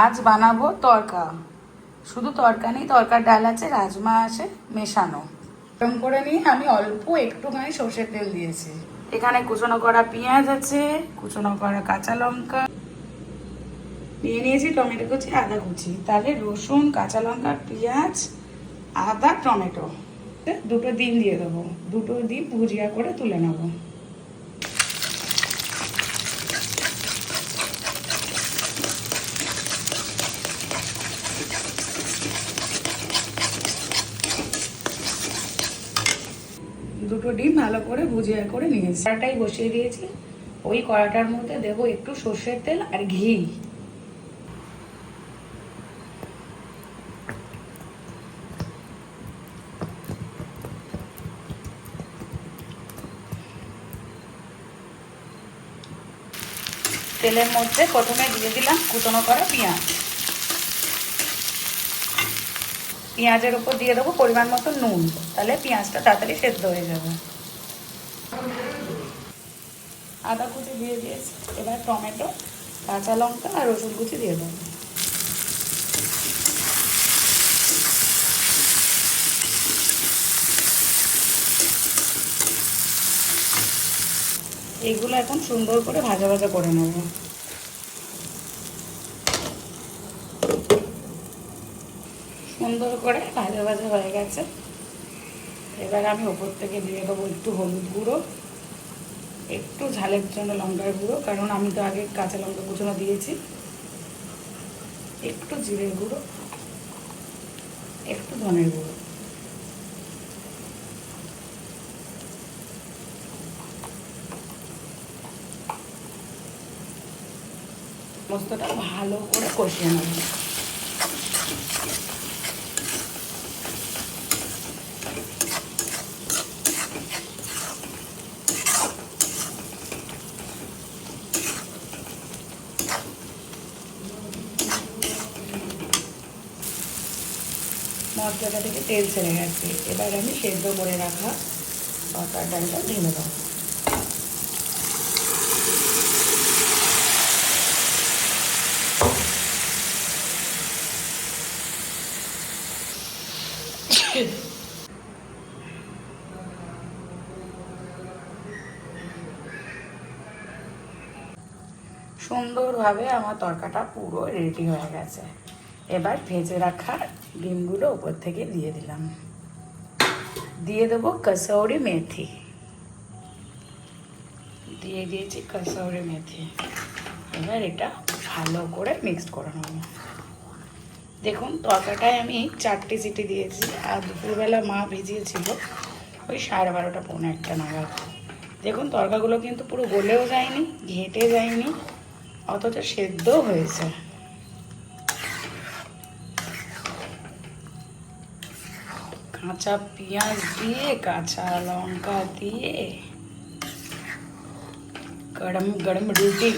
আজ বানাবো তরকা। শুধু তরকা নেই, তরকার ডাল আছে, রাজমা আছে, মেশানো। এরকম করে নিয়ে আমি অল্প একটুখানি সর্ষের তেল দিয়েছি। এখানে কুচনো করা পেঁয়াজ আছে, কুচনো করা কাঁচা লঙ্কা। নিয়ে নিয়েছি টমেটো কুচি, আদা কুচি। তাহলে রসুন, কাঁচা লঙ্কা, পেঁয়াজ, আদা, টমেটো। দুটো ডিম দিয়ে দেবো। দুটো ডিম ভুজিয়া করে তুলে নেব। দুটো ডিম ভালো করে ভুজিয়া করে নিয়েছি। কড়াটাই বসিয়ে দিয়েছি। ওই কড়াটার মধ্যে দেবো একটু সর্ষের তেল আর ঘি। তেলের মধ্যে প্রথমে দিয়ে দিলাম কুচনো করা পেঁয়াজ। পেঁয়াজের উপর দিয়ে দেবো পরিমাণ মতো নুন। তাহলে পেঁয়াজটা তাড়াতাড়ি সেদ্ধ হয়ে যাবে। আদা কুচি দিয়ে দিয়েছি। এবার টমেটো, কাঁচা লঙ্কা আর রসুন কুচি দিয়ে দেবো। এগুলো এখন সুন্দর করে ভাজা ভাজা করে নেব। সুন্দর করে ভাজা ভাজা হয়ে গেছে। এবার আমি ওপর থেকে দিয়ে দেবো একটু হলুদ গুঁড়ো, একটু ঝালের জন্য লঙ্কার গুঁড়ো, কারণ আমি তো আগে কাঁচা লঙ্কা কুচনো দিয়েছি। একটু জিরের গুঁড়ো, একটু ধনের গুঁড়ো। সমস্তটা ভালো করে কষিয়ে নেব। মশলাটা থেকে তেল ছেড়ে গেছে। এবার আমি সেদ্ধ করে রাখা তরকার ডালটা ঢেলে দেবো সুন্দরভাবে আমার তরকাটা পুরো রেডি হয়ে গেছে। এবার ভেজে রাখা ডিমগুলো উপর থেকে দিয়ে দিলাম। দিয়ে দেবো কসৌরি মেথি। দিয়ে দিয়েছি কসৌরি মেথি। এবার এটা ভালো করে মিক্সড করে নেব। দেখুন তরকাটায় আমি চারটে সিটি দিয়েছি। আর দুপুরবেলা মা ভিজিয়েছিল ওই সাড়ে বারোটা, পৌনে একটা নাগাদ। দেখুন তরকাগুলো কিন্তু পুরো গলেও যায়নি, ঘেঁটে যায়নি, অথচ সেদ্ধও হয়েছে। কাঁচা পেঁয়াজ দিয়ে কাঁচা লঙ্কা দিয়ে গরম গরম রুটি।